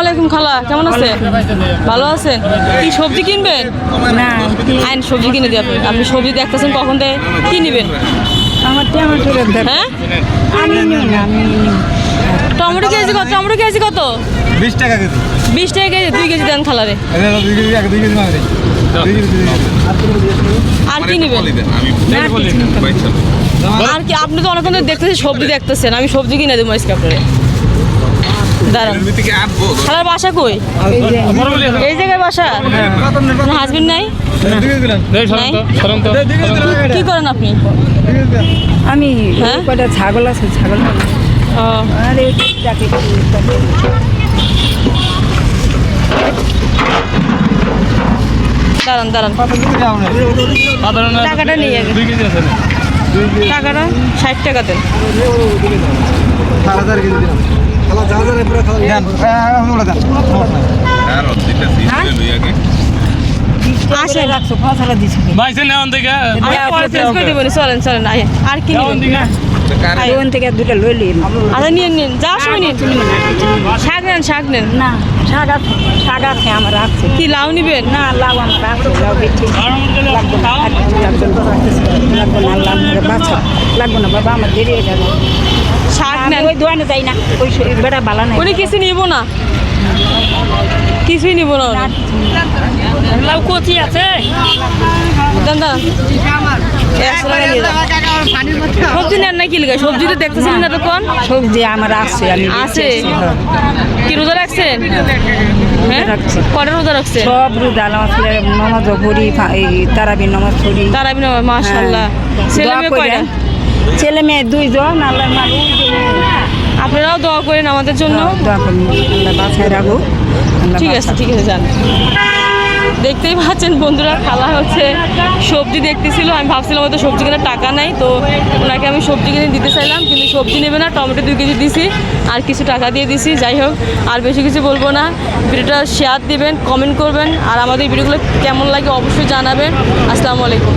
আলাইকুম খালা কেমন আছেন ভালো আছেন কি সবজি কিনবেন না। আইন সবজি কিনে দিয়ে আপনি। আপনি সবজি দেখতেছেন কখন দেয় কি নেবেন? আমার টমেটোর হ্যাঁ? আমি টমেটো কেজি কত? টমেটো কেজি কত? বিশ টাকা কেজি। বিশ টাকা কেজি দুই কেজি দেন খালারে। আর কি নেবেন? আর কি আপনি তো অনেকক্ষণ দেখতেছেন সবজি দেখতেছেন। আমি সবজি কিনে দেবো আজকে আপনারে। দাঁড়ান। খালার বাসা কই? এই জায়গায় বাসা? আপনার হাজবেন্ড নাই? কি করেন আপনি? আমি হ্যাঁ? কটা ছাগল আছে? ছাগল ও, আরে টাকে দাঁড়ান দাঁড়ান। টাকাটা নিয়ে আগে দুই কেজি আছে দুই কেজি টাকাটা ষাট টাকা দেন। আর কি দুটো লইলি আচ্ছা নিন নিন যা সময় নিন শাক নেন শাক নেন না শাক আছে শাক আছে আমার আছে কি লাউ নিবেন না লাউ আমার আছে লাউ বেশি লাগবে না না বাবা আমার দেরি হয়ে যাবে আমি নেন। ওই দোয়ানে যাই না। ওই বালা নাই। উনি কিছু নিব না? কিছুই নিব না লাউ কচি আছে। দেন। সবজি নেন না কি লিখে সবজি তো দেখতেছিলেন না তখন সবজি আমার আছে আমি আছে? হ্যাঁ। কি রোজা রাখছেন? হ্যাঁ? রাখছি। কটা রোজা রাখছেন? সব রোজা নামাজ পড়ি তারাবি নামাজ পড়ি। মাশাল্লাহ ছেলে মেয়ে কয়টা? ছেলে মেয়ে দুইজন আল্লাহ আপনারাও দোয়া করেন আমাদের জন্য। দোয়া করুন। আল্লাহ বাছায় রাখো ঠিক আছে ঠিক আছে যান। দেখতেই পাচ্ছেন বন্ধুরা খালা হচ্ছে সবজি দেখতেছিল। আমি ভাবছিলাম হয়তো সবজি কেনার টাকা নাই তো ওনাকে আমি সবজি কিনে দিতে চাইলাম কিন্তু সবজি নেবে না টমেটো দুই কেজি দিছি আর কিছু টাকা দিয়ে দিছি। যাই হোক আর বেশি কিছু বলব না। ভিডিওটা শেয়ার দিবেন কমেন্ট করবেন আর আমাদের ভিডিওগুলো কেমন লাগে অবশ্যই জানাবেন। আসসালামু আলাইকুম।